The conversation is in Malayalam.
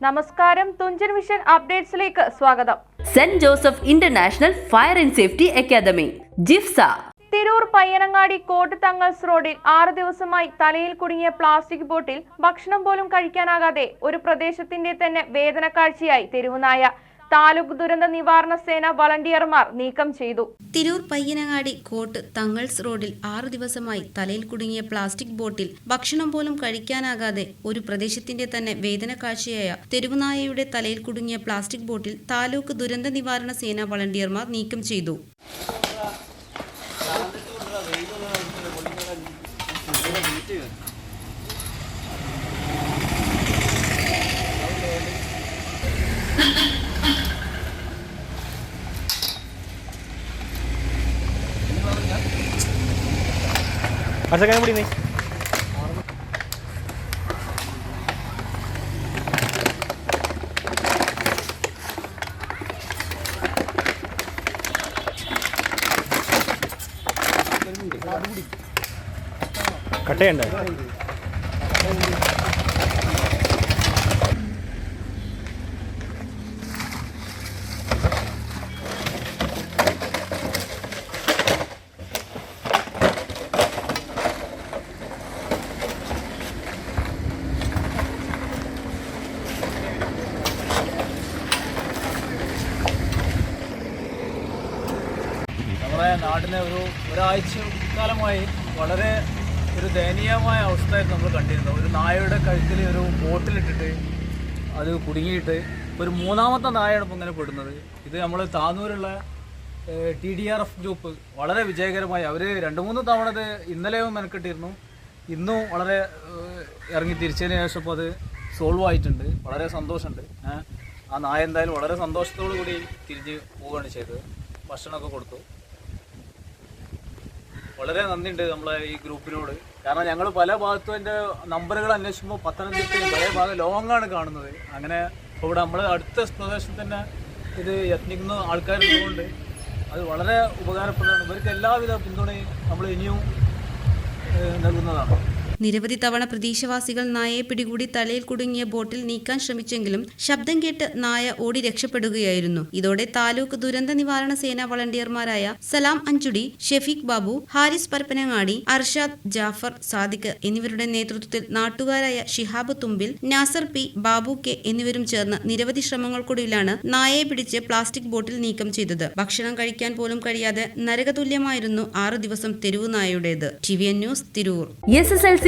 നമസ്കാരം. തുഞ്ചൻ മിഷൻ അപ്ഡേറ്റ്സിലേക്ക് സ്വാഗതം. Saint Joseph international fire and safety academy ജിഫ്സ. Tirur Payyanangadi കോട്ട് തങ്ങൾസ് റോഡിൽ ആറ് ദിവസമായി തലയിൽ കുടുങ്ങിയ പ്ലാസ്റ്റിക് ബോട്ടിൽ ഭക്ഷണം പോലും കഴിക്കാനാകാതെ ഒരു പ്രദേശത്തിന്റെ തന്നെ വേദന കാഴ്ചയായി തെരുവുനായ താലൂക്ക് ദുരന്ത നിവാരണ സേന വളണ്ടിയർമാർ നീക്കം ചെയ്തു. തിരൂർ പയ്യനങ്ങാടി കോട്ട് തങ്ങൾസ് റോഡിൽ ആറു ദിവസമായി തലയിൽ കുടുങ്ങിയ പ്ലാസ്റ്റിക് ബോട്ടിൽ ഭക്ഷണം പോലും കഴിക്കാനാകാതെ ഒരു പ്രദേശത്തിന്റെ തന്നെ വേദന കാഴ്ചയായ തെരുവുനായയുടെ തലയിൽ കുടുങ്ങിയ പ്ലാസ്റ്റിക് ബോട്ടിൽ താലൂക്ക് ദുരന്ത നിവാരണ സേന വളണ്ടിയർമാർ നീക്കം ചെയ്തു. അച്ഛക്കാൻ പിടി നീ. കട്ടയുണ്ട്. നാടിനെ ഒരു ഒരാഴ്ച കാലമായി വളരെ ഒരു ദയനീയമായ അവസ്ഥയായിരുന്നു നമ്മൾ കണ്ടിരുന്നത്. ഒരു നായയുടെ കഴുത്തിൽ ഒരു ബോട്ടിലിട്ടിട്ട് അത് കുടുങ്ങിയിട്ട് ഒരു മൂന്നാമത്തെ നായയാണ് ഇപ്പോൾ ഇങ്ങനെ പെടുന്നത്. ഇത് നമ്മൾ താന്നൂരുള്ള T D R F group വളരെ വിജയകരമായി അവർ രണ്ട് മൂന്ന് തവണ അത് ഇന്നലെയും മെനക്കെട്ടിരുന്നു. ഇന്നും വളരെ ഇറങ്ങി തിരിച്ചതിന് ശേഷം ഇപ്പോൾ അത് സോൾവ് ആയിട്ടുണ്ട്. വളരെ സന്തോഷമുണ്ട്. ആ നായ എന്തായാലും വളരെ സന്തോഷത്തോടു കൂടി തിരിഞ്ഞ് പോവുകയാണ് ചെയ്തത്. ഭക്ഷണമൊക്കെ കൊടുത്തു. വളരെ നന്ദിയുണ്ട് നമ്മളെ ഈ ഗ്രൂപ്പിനോട്. കാരണം ഞങ്ങൾ പല ഭാഗത്തും എന്റെ നമ്പറുകൾ അന്വേഷിക്കുമ്പോൾ പത്തനംതിട്ടയും പല ഭാഗം ലോങ്ങാണ് കാണുന്നത്. അങ്ങനെ ഇവിടെ നമ്മൾ അടുത്ത പ്രദേശം തന്നെ ഇത് യത്നിക്കുന്ന ആൾക്കാരുള്ളതുകൊണ്ട് അത് വളരെ ഉപകാരപ്രദമാണ്. ഇവർക്ക് എല്ലാവിധ പിന്തുണയും നമ്മൾ ഇനിയും നൽകുന്നതാണ്. നിരവധി തവണ പ്രദേശവാസികൾ നായയെ പിടികൂടി തലയിൽ കുടുങ്ങിയ ബോട്ടിൽ നീക്കാൻ ശ്രമിച്ചെങ്കിലും ശബ്ദം കേട്ട് നായ ഓടി രക്ഷപ്പെടുകയായിരുന്നു. ഇതോടെ താലൂക്ക് ദുരന്ത നിവാരണ സേന വളണ്ടിയർമാരായ സലാം അഞ്ചുടി ഷെഫീഖ് ബാബു ഹാരിസ് പരപ്പനങ്ങാടി അർഷാദ് ജാഫർ സാദിഖ് എന്നിവരുടെ നേതൃത്വത്തിൽ നാട്ടുകാരായ ഷിഹാബ് തുമ്പിൽ നാസർ പി ബാബു കെ എന്നിവരും ചേർന്ന് നിരവധി ശ്രമങ്ങൾക്കൊടുവിലാണ് നായയെ പിടിച്ച് പ്ലാസ്റ്റിക് ബോട്ടിൽ നീക്കം ചെയ്തത്. ഭക്ഷണം കഴിക്കാൻ പോലും കഴിയാതെ നരകതുല്യമായിരുന്നു ആറു ദിവസം തെരുവു നായയുടേത്. T V N news Tirur. S S L C